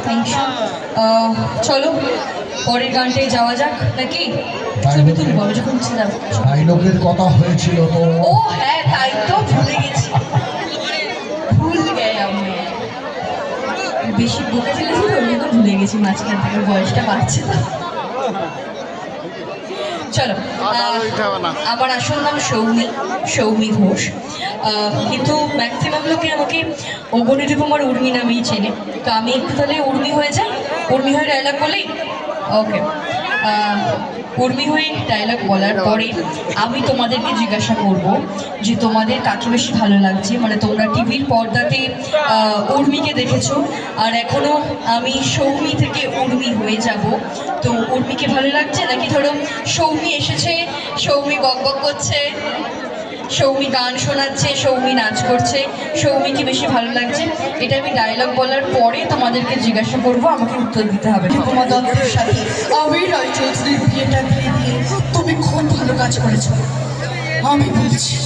Tension আহ, চলো পরের যাওয়া যাক নাকি? ছবি তুলবো আমি যখন কথা হয়েছিল তো। ও হ্যাঁ তাই তো ভুলে গেছি। ভুল গে আমি বেশি বকে ফেলেছি তো ওই জন্য ভুলে গেছি মাঝখান থেকে বয়সটা বাড়ছে তো। চলো আমার আসল নাম সৌমি সৌমি ঘোষ। কিন্তু ম্যাক্সিমাম লোকে আমাকে অগণিত কুমার উর্মি নামেই চেনে। তো আমি একটু তাহলে উর্মি হয়ে যাই, উর্মি হয়ে ডায়লগ বলেই? ওকে উর্মি হয়ে ডায়লগ বলার পরে আমি তোমাদেরকে জিজ্ঞাসা করব যে তোমাদের কাকে বেশি ভালো লাগছে? মানে তোমরা টিভির পর্দাতে উর্মিকে দেখেছ, আর এখনও আমি সৌমি থেকে উর্মি হয়ে যাব। তো উর্মিকে ভালো লাগছে? নাকি ধরো সৌমি এসেছে, সৌমি বক বক করছে? সৌমি গান শোনাচ্ছে, সৌমি নাচ করছে, সৌমিকে বেশি ভালো লাগছে। এটা আমি ডায়লগ বলার পরে তোমাদেরকে জিজ্ঞাসা করব, আমাকে উত্তর দিতে হবে। নিরুপমা দত্তের সাথে আমি রায় চৌধুরীর বিয়েটা দিয়ে দিয়ে তুমি খুব ভালো কাজ করেছ। আমি বলছি,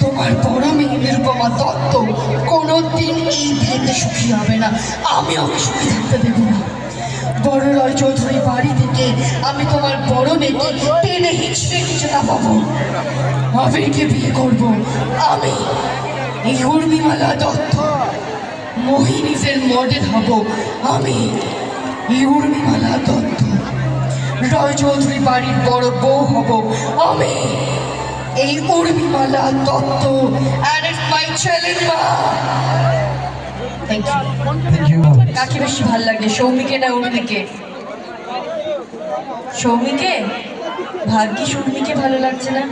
তোমার বড় মেয়ে নিরুপমা দত্ত কোনো দিন এই বিয়েতে সুখী হবে না। আমি ওকে সুখী থাকতে দেবো না। বড় রয় চৌধুরী বাড়ি থেকে আমি তোমার বড় মেয়েকে টেনে হিঁচড়ে নিচে নামাবো আবিরকে বিয়ে করব আমি। এই উর্মিমালা দত্ত। মোহিনীদের মডেল হব আমি। এই উর্মিমালা দত্ত। রয় চৌধুরী বাড়ির বড় বউ হব আমি। এই Urmimala Dutta. And it's my challenge, মা। থ্যাংক থ্যাংক ইউ কাকে বেশি ভালো লাগে সৌমিকে না উর্মিকে সৌমিকে? ভাগ্যি সৌমিকে ভালো লাগছে না?